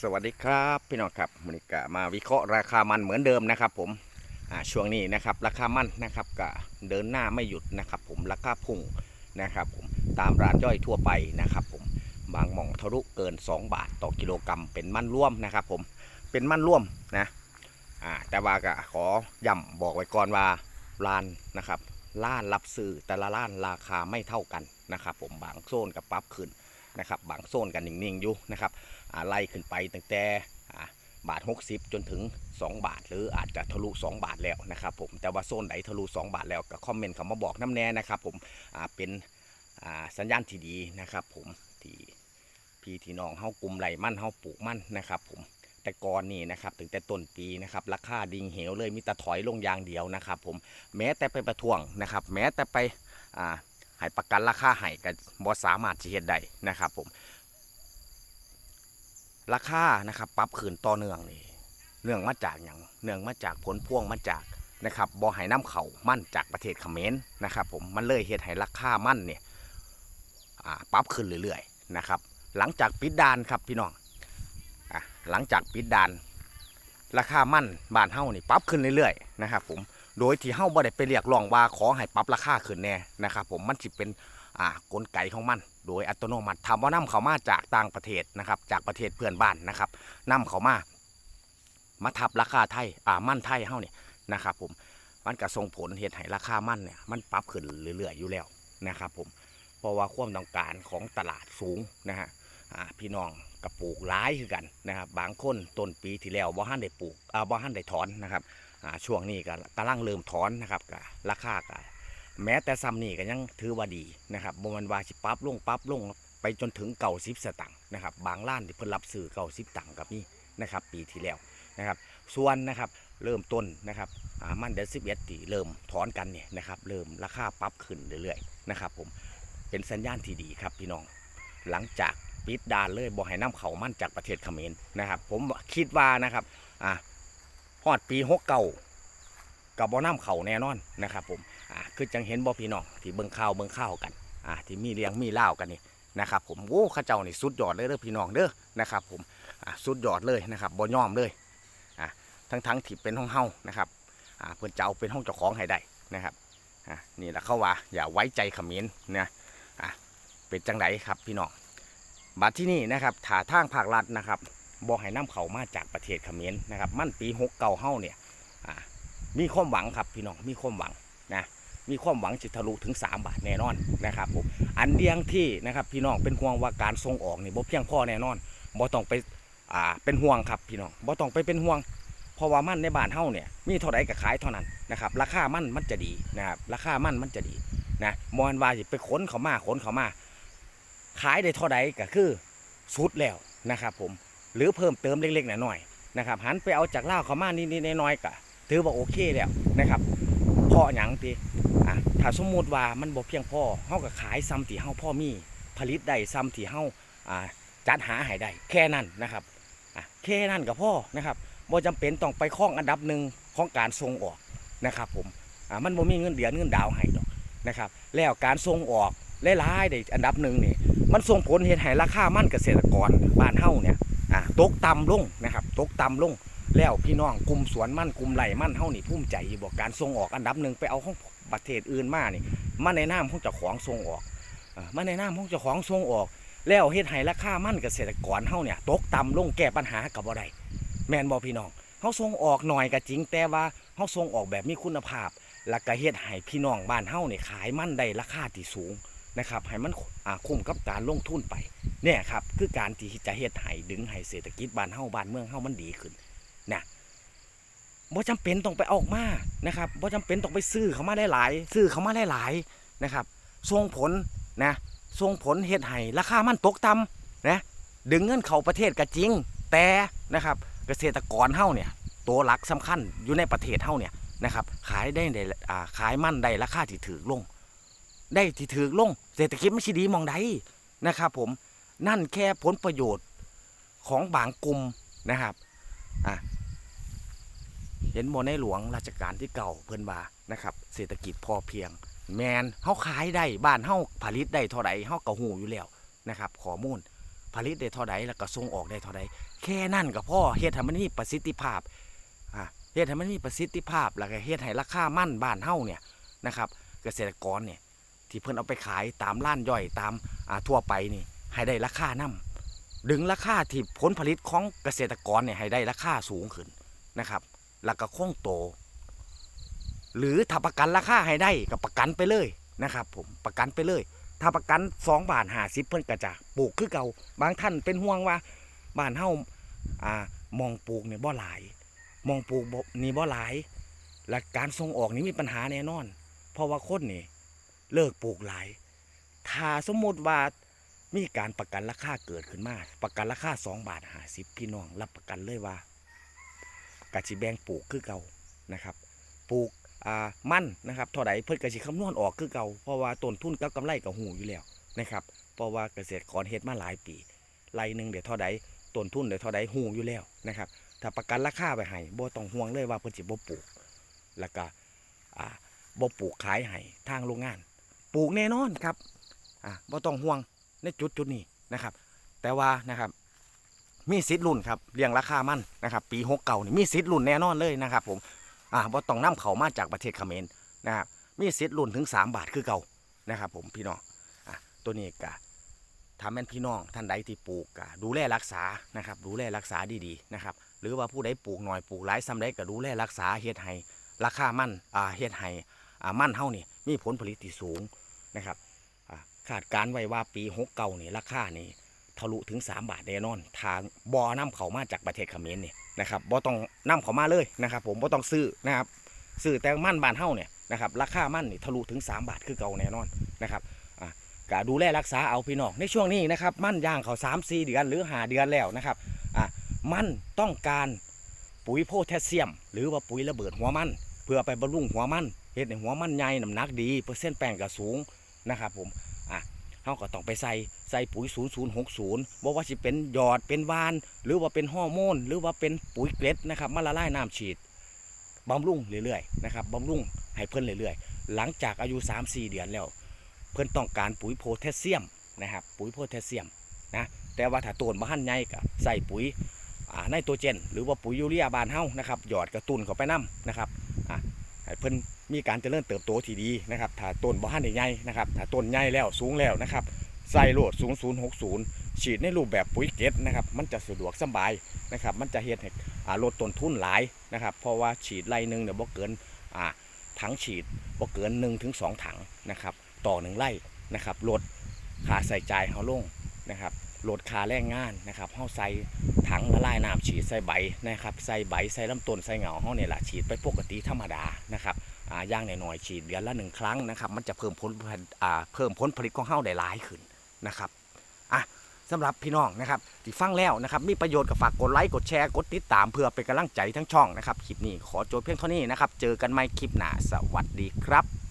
สวัสดีครับพี่น้องครับมนิกามาวิเคราะห์ราคามันเหมือนเดิมนะครับ ผมช่วงนี้นะครับราคามันนะครับก็เดินหน้าไม่หยุดนะครับ ผมราคาพุ่งนะครับผมตามร้านย่อยทั่วไปนะครับผมบางหม่องทะลุเกิน 2 บาทต่อกิโลกรัมเป็นมันร่วมนะครับผมเป็นมันร่วมนะแต่ว่าก็ขอย้ำบอกไว้ก่อนว่าร้านนะครับร้านรับซื้อแต่ละร้านราคาไม่เท่ากันนะครับ ผมบางโซนกับปรับขึ้น นะครับบางโซนกันนิ่งๆอยู่นะครับไล่ขึ้นไปตั้งแต่บาท 60 จนถึง 2 บาท หรืออาจจะทะลุ 2 บาทแล้วนะครับผมแต่ว่าโซนไหนทะลุ 2 บาทแล้วก็คอมเมนต์คำมาบอกน้ำแน่นะครับผมเป็นสัญญาณที่ดีนะครับผมที่พี่ที่น้องเฮากลุ่มไหลมั่นเฮาปลูกมั่นนะครับผมแต่ก่อนนี่นะครับถึงแต่ต้นปีนะครับราคาดิ่งเหวเลยมีแต่ถอยลงอย่างเดียวนะครับผมแม้แต่ไปประท้วงนะครับแม้แต่ไปอ่า ให้ประกันราคาให้ก็บ่สามารถจะเฮ็ดได้นะครับผม ราคานะครับปรับขึ้นต่อเนื่องนี่เนื่องมาจากอย่างเนื่องมาจากผลพวงมาจากนะครับบ่อไหน้ำเขามั่นจากประเทศเขมรนะครับผมมันเลยเฮ็ดให้ราคามั่นเนี่ยปรับขึ้นเรื่อยๆนะครับ หลังจากปิดดานครับพี่น้องอหลังจากปิดดาน ราคามั่นบานเฮานี่ปรับขึ้นเรื่อยๆนะครับผม โดยที่เฮาบ่ได้ไปเรียกร้องว่าขอให้ปรับราคาขึ้นแน่นะครับผมมันสิเป็นอ่ากลไกของมัน โดยอัตโนมัติทำว่านำเขามาจากต่างประเทศนะครับจากประเทศเพื่อนบ้านนะครับนำเขามามาทับราคาไทยอ่ามั่นไทยเฮาเนี่ยนะครับผมมันก็ส่งผลเหตุให้ราคามั่นเนี่ยมันปรับขึ้นเรื่อยๆอยู่แล้วนะครับผมเพราะว่าความต้องการของตลาดสูงนะฮะอ่าพี่น้องกระปลูกร้ายคือกันนะครับบางคนต้นปีที่แล้วบ่ฮั่นได้ปลูกอ่าบ่ฮั่นได้ถอนนะครับ ช่วงนี้ก็กำลังเริ่มถอนนะครับก็ราคาก็แม้แต่ซ้ำนี่ก็ยังถือว่าดีนะครับบมันว่าสิปั๊บลงปั๊บลงไปจนถึงเก่าสิบสตังค์นะครับบางร้านที่เพิ่นรับซื้อเก่าสิบตังค์กับนี่นะครับ ปีที่แล้วนะครับ ส่วนนะครับเริ่มต้นนะครับมันเดือนสิบเอ็ดที่เริ่มถอนกันเนี่ยนะครับเริ่มราคาปรับขึ้นเรื่อยๆนะครับ ผมเป็นสัญญาณที่ดีครับพี่น้อง หลังจากปิดด่านเลยบอกให้น้ำเขามั่นจากประเทศเขมรนะครับ ผมคิดว่านะครับอ่า ฮอดปีหกเก่ากับบ่อน้ำเขาแน่นอนนะครับผมอ่าคือจังเห็นบ่พี่น้องที่เบิ่งข่าวเบิ่งข่าวกันอ่าที่มีเลี้ยงมีเล่ากันนี่นะครับผมโอ้ข้าเจ้านี่สุดยอดเลยเด้อพี่น้องเด้อนะครับผมอ่าสุดยอดเลยนะครับบ่ยอมเลยอ่าทั้งทั้งที่เป็นห้องเฮานะครับอ่าเพิ่นจะเอาเป็นห้องเจ้าของให้ได้นะครับอ่านี่แหละเขาว่าอย่าไว้ใจขมิ้นนะอ่าเป็นจังไดครับพี่น้องบัดที่นี่นะครับถาทางภาครัฐนะครับ บ่ให้นํเขามาจากประเทศเขมรนะครับ มันปี6เก่าเฮาเนี่ยมีความหวังครับพี่น้องมีความหวังนะมีความหวังจะทะลุถึง 3 บาทแน่นอนนะครับผมอันเดียงที่นะครับพี่น้องเป็นห่วงว่าการส่งออกนี่บ่เพียงพอแน่นอนบ่ต้องไปอ่าเป็นห่วงครับพี่น้องบ่ต้องไปเป็นห่วงเพราะว่ามันในบ้านเฮาเนี่ยมีเท่าใดก็ขายเท่านั้นนะครับราคามันมันจะดีนะครับราคามันมันจะดีนะมอนว่าสิไปขนเขามาขนเขามา ขายได้เท่าใดก็คือสุดแล้วนะครับผม หรือเพิ่มเติมเล็กๆหน้อยๆนะครับหันไปเอาจากลาเขามานิดๆน้อยๆก็ถือว่าโอเคแล้วนะครับพออย่างตีอะถ้าสมมุติว่ามันบ่เพียงพอเฮาก็ขายซ้ำที่เฮาพ่อมีผลิตได้ซ้ำที่เฮาอ่าจัดหาให้ได้แค่นั้นนะครับอะแค่นั้นก็พอนะครับบ่จำเป็นต้องไปคล้องอันดับหนึ่งของการส่งออกนะครับผมอ่ามันบ่มีเงินเดือนเงินดาวให้ดอกนะครับแล้วการส่งออกหลายๆได้อันดับหนึ่งนี่มันส่งผลเฮ็ดให้ราคามันเกษตรกรบ้านเฮาเนี่ย ตกต่ำลงนะครับตกต่ำลงแล้วพี่น้องกลุ่มสวนมั่นกลุ่มไหลมั่นเฮานี่ภูมิใจบอกการส่งออกอันดับหนึ่งไปเอาของประเทศอื่นมานี่มาในนามของเจ้าของส่งออกเอ่อมาในนามของเจ้าของส่งออก แล้วเฮ็ดให้ราคามั่นเกษตรกรเฮาเนี่ยตกต่ำลงแก้ปัญหากับบ่ได้แมนบ่พี่น้องเฮาส่งออกหน่อยก็จริง แต่ว่าเฮาส่งออกแบบมีคุณภาพ แล้วก็เฮ็ดให้พี่น้องบ้านเฮานี่ขายมั่นได้ราคาที่สูงนะครับให้มันอาคุ้มกับการลงทุนไป เนี่ยครับคือการที่จะเฮ็ดให้ดึงให้เศรษฐกิจบ้านเฮาบ้านเมืองเฮามันดีขึ้นนะบ่จำเป็นต้องไปออกมานะครับบ่จำเป็นต้องไปซื้อเขามาได้หลาย ซื้อเขามาได้หลายนะครับส่งผลนะส่งผลเฮ็ดให้ราคามันตกต่ำนะดึงเงินเข้าประเทศก็จริง แต่นะครับเกษตรกรเฮาเนี่ยตัวหลักสำคัญอยู่ในประเทศเฮาเนี่ยนะครับขายได้ในอ่าขายมั่นได้ราคาที่ถือลง ได้ที่ถือลง เศรษฐกิจไม่ช่ดีมองใดนะครับผม นั่นแค่ผลประโยชน์ของบางกลุ่มนะครับอะเห็นโมในหลวงราชการที่เก่าเพิ่นว่านะครับ เศรษฐกิจพอเพียง แมนเฮาขายได้บ้านเฮาผลิตได้เท่าใดเฮาก็หูอยู่แล้วนะครับข้อมูลผลิตได้เท่าใดแล้วก็ส่งออกได้เท่าใดแค่นั้นก็พอเฮ็ดให้มันมีประสิทธิภาพอ่าเฮ็ดให้มันมีประสิทธิภาพแล้วก็เฮ็ดให้ราคามั่นบ้านเฮาเนี่ยนะครับ เกษตรกรเนี่ยที่เพิ่นเอาไปขายตามร้านย่อยตามทั่วไปนี่ ให้ได้ราคานํดึงราคาที่ผลผลิตของเกษตรกรเนี่ยให้ได้ราคาสูงขึ้นนะครับ แล้วก็คงโต หรือถ้าประกันราคาให้ได้ก็ประกันไปเลยนะครับผมประกันไปเลย ถ้าประกัน2บาท50เพิ่นก็จะปลูกคือเก่าบางท่านเป็นห่วงว่าบ้านเฮาอ่ามองปลูกเนี่ยบ่หลาย มองปลูกนี่บ่หลาย และการส่งออกนี่มีปัญหาแน่นอน เพราะว่าคนนี่เลิกปลูกหลาย ถ้าสมมติว่า มีการประกันราคาเกิดขึ้นมา ประกันราคา2บาท50พี่น้อง รับประกันเลยว่ากะสิแบงปลูกคือเก่านะครับปลูกอ่ามั่นนะครับเท่าใดเพิ่นก็สิคำนวณออกคือเก่าเพราะว่าต้นทุนกับกำไรก็หูอยู่แล้วนะครับเพราะว่าเกษตรกรเฮ็ดมาหลายปีไรหนึ่งเดี๋ยวเท่าใดต้นทุนเดี๋ยวเท่าใดหูอยู่แล้วนะครับถ้าประกันราคาไปให้บ่ต้องห่วงเลยว่าเพิ่นสิบ่ปลูก แล้วก็อ่าบ่ปลูกขายให้ทางโรงงาน ปลูกแน่นอนครับอ่าบ่ต้องห่วง ในจุดจุดนี้นะครับ แต่ว่านะครับ มีสิทธิ์รุ่นครับเรียงราคามันนะครับ ปีหกเก่านี่มีสิทธิ์รุ่นแน่นอนเลยนะครับ ผมอ่าบ่ต้องนํเขามาจากประเทศเขมรนะครับมีสิทธิ์รุ่นถึง 3 บาทคือเก่านะครับ ผมพี่น้องอะตัวนี้ก็ทำแม่นพี่น้องท่านใดที่ปลูกก็ดูแลรักษานะครับ ดูแลรักษาดีๆนะครับ หรือว่าผู้ใดปลูกหน่อยปลูกหลายซ้ำใดก็ดูแลรักษาเฮ็ดให้ราคามันอ่าเฮ็ดให้อ่ามันเฮานี่มีผลผลิตที่สูงนะครับ คาดการไว้ว่าปี6เก่านี่ราคานี่ทะลุถึง 3 บาทแน่นอนทางบ่อนำเขามาจากประเทศเขมรนี่นะครับบ่ต้องนำเขามาเลยนะครับ ผมบ่ต้องซื้อนะครับซื้อแต่มั่นบานเฮาเนี่ยนะครับราคามั่นนี่ทะลุถึง 3 บาทคือเก่าแน่นอนนะครับอะก็ดูแลรักษาเอาพี่น้องในช่วงนี้นะครับมั่นย่างเขา3 4เดือนหรือ5เดือนแล้วนะครับอะมั่นต้องการปุ๋ยโพแทสเซียม หรือว่าปุ๋ยระเบิดหัวมันเพื่อไปบำรุงหัวมันเฮ็ดให้หัวมันใหญ่น้ำหนักดีเปอร์เซ็นต์แป้งก็สูงนะครับผม อะเฮาก็ต้องไปใส่ใส่ปุ๋ย 0060บ่ว่าสิเป็นหยอดเป็นวาน หรือว่าเป็นฮอร์โมนหรือว่าเป็นปุ๋ยเกล็ดนะครับมาละลายน้ำฉีดบำรุงเรื่อยๆนะครับบำรุงให้เพิ่นเรื่อยๆ หลังจากอายุ 3-4 เดือนแล้ว เพิ่นต้องการปุ๋ยโพแทสเซียมนะครับปุ๋ยโพแทสเซียมนะแต่ว่าถ้าต้นบ่ทันใหญ่ก็ใส่ปุ๋ยไนโตรเจน หรือว่าปุ๋ยยูเรียบานเฮานะครับหยอดกระตุนเข้าไปนํนะครับ ให้เพิ่นมีการเจริญเติบโตที่ดีนะครับถ้าต้นบ่ทันใหญ่นะครับถ้าต้นใหญ่แล้วสูงแล้วนะครับใส่โหลด0060 ฉีดในรูปแบบปุ๋ยเกล็ดนะครับมันจะสะดวกสบายนะครับมันจะเฮ็ดให้ลดต้นทุนหลายนะครับเพราะว่าฉีดไร่หนึ่งเนี่ยบ่เกินถังฉีดบ่เกิน1ถึง2ถังนะครับต่อหนึ่งไร่นะครับลดค่าใส่จ่ายเฮาลงนะครับ ลดค่าแรงงานนะครับเฮาใส่ถังละลายน้ำฉีดใส่ใบนะครับใส่ใบใส่ลำต้นใส่เหงาห้องเนี่ยแหละฉีดไปปกติธรรมดานะครับอ่าย่างหน่อยๆฉีดเดือนละหนึ่งครั้งนะครับ มันจะเพิ่มผลผลิตอ่าเพิ่มผลผลิตของเฮาได้หลายขึ้นนะครับอะสำหรับพี่น้องนะครับที่ฟังแล้วนะครับ มีประโยชน์ก็ฝากกดไลค์กดแชร์กดติดตามเพื่อเป็นกำลังใจทั้งช่องนะครับคลิปนี้ขอจบเพียงเท่านี้นะครับ เจอกันใหม่คลิปหน้าสวัสดีครับ